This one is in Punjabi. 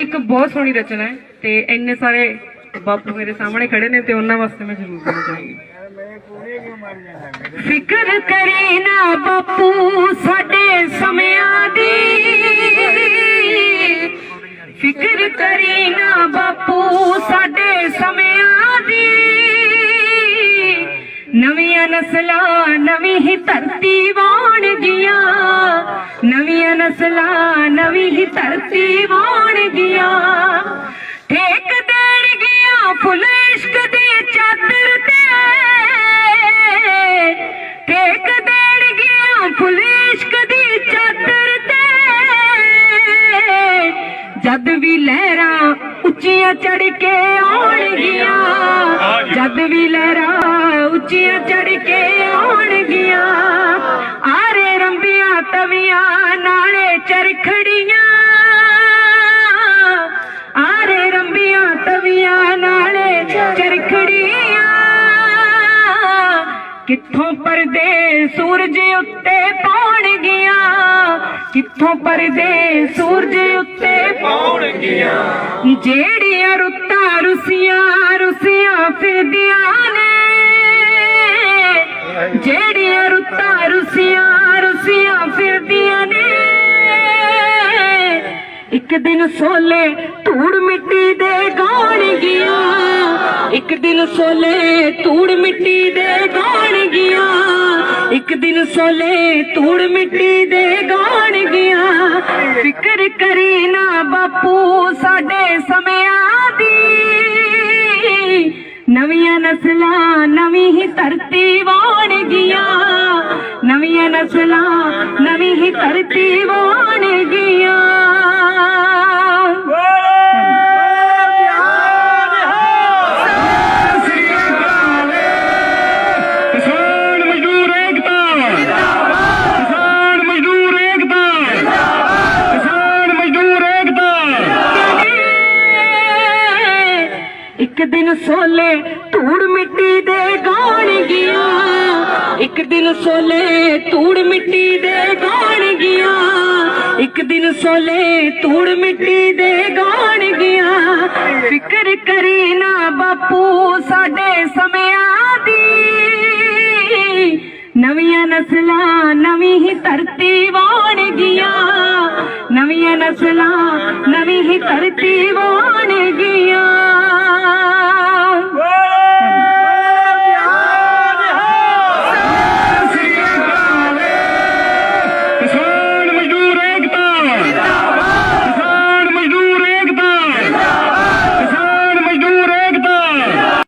ਇੱਕ ਬਹੁਤ ਸੋਹਣੀ ਰਚਨਾ ਹੈ ਤੇ ਇੰਨੇ ਸਾਰੇ ਬਾਪੂ ਮੇਰੇ ਸਾਹਮਣੇ ਖੜੇ ਨੇ ਤੇ ਉਹਨਾਂ ਵਾਸਤੇ ਮੈਂ ਜ਼ਰੂਰ ਦੇਣਾ ਚਾਹਾਂਗੀ। ਫਿਕਰ ਕਰੇ ਨਾ ਬਾਪੂ ਸਾਡੇ ਸਮਿਆਂ ਦੀ। ਫਿਕਰ ਕਰੇ ਨਾ ਬਾਪੂ ਸਾਡੇ ਸਮਿਆਂ ਦੀ। ਨਵੀਆਂ ਨਸਲਾਂ ਨਵੀਂ ਹੀ ਧਰਤੀ ਵਾਣਗੀਆਂ ਨਵੀਆਂ ਨਸਲਾਂ ਨਵੀਂ ਹੀ ਧਰਤੀ ਵਾਣਗੀਆਂ ਠੇਕ ਫੁੱਲ ਇਸ਼ਕ ਦੀ ਚਾਦਰ ਤੇ। ਠੇਕ ਦੇਣਗੀਆਂ ਫੁੱਲ ਇਸ਼ਕ ਦੀ ਚਾਦਰ ਤੇ। ਜਦ ਵੀ ਲਹਿਰਾਂ ਉੱਚੀਆਂ ਚੜ ਕੇ ਆਉਣਗੀਆਂ ਜਦ ਵੀ ਲਹਿਰਾਂ ਉੱਚੀਆਂ ਚੜ ਕੇ ਆਉਣਗੀਆਂ। ਆਰੇ ਰੰਬੀਆਂ ਤਵੀਆਂ ਨਾਲੇ ਚਰਖੜੀਆਂ। ਆਰੇ ਰੰਬੀਆਂ ਤਵੀਆਂ ਨਾਲੇ ਚਰਖੜੀਆਂ। ਕਿੱਥੋਂ ਪਰਦੇ ਸੂਰਜ ਉੱਤੇ ਪਾਉਣਗੀਆਂ? ਕਿੱਥੋਂ ਪਰਦੇ ਸੂਰਜ ਉੱਤੇ ਪਾਉਣਗੀਆਂ? ਜਿਹੜੀਆਂ ਰੁੱਤਾਂ ਰੁਸੀਆਂ ਰੁਸੀਆਂ ਫਿਰਦੀਆਂ ਨੇ ਇੱਕ ਦਿਨ ਸੋਲੇ ਧੂੜ ਮਿੱਟੀ ਦੇ ਗਾਣਗੀਆਂ ਇੱਕ ਦਿਨ ਸੋਲੇ ਧੂੜ ਮਿੱਟੀ ਦੇ ਗਾਣਗੀਆਂ ਇੱਕ ਦਿਨ ਸੋਲੇ ਧੂੜ ਮਿੱਟੀ ਦੇ ਗਾਣਗੀਆਂ ਫਿਕਰ ਕਰੀ ਨਾ ਬਾਪੂ ਸਾਡੇ ਸਮਿਆਂ ਦੀ। ਨਵੀਆਂ ਨਸਲਾਂ ਨਵੀਂ ਹੀ ਧਰਤੀ ਵਾਣਗੀਆਂ ਨਵੀਆਂ ਨਸਲਾਂ ਨਵੀਂ ਹੀ ਧਰਤੀ ਵਾਣਗੀਆਂ ਦਿਨ ਸੋਲੇ ਧੂੜ ਮਿੱਟੀ ਦੇ ਗਾਣਗੀਆਂ ਇੱਕ ਦਿਨ ਸੋਲੇ ਧੂੜ ਮਿੱਟੀ ਦੇ ਗਾਣਗੀਆਂ ਇੱਕ ਦਿਨ ਸੋਲੇ ਧੂੜ ਮਿੱਟੀ ਦੇ ਗਾਣਗੀਆਂ ਫਿਕਰ ਕਰੀ ਨਾ ਬਾਪੂ ਸਾਡੇ ਸਮਿਆਂ ਦੀ। ਨਵੀਆਂ ਨਸਲਾਂ ਨਵੀਂ ਹੀ ਧਰਤੀ ਵਾਣਗੀਆਂ ਨਵੀਆਂ ਨਸਲਾਂ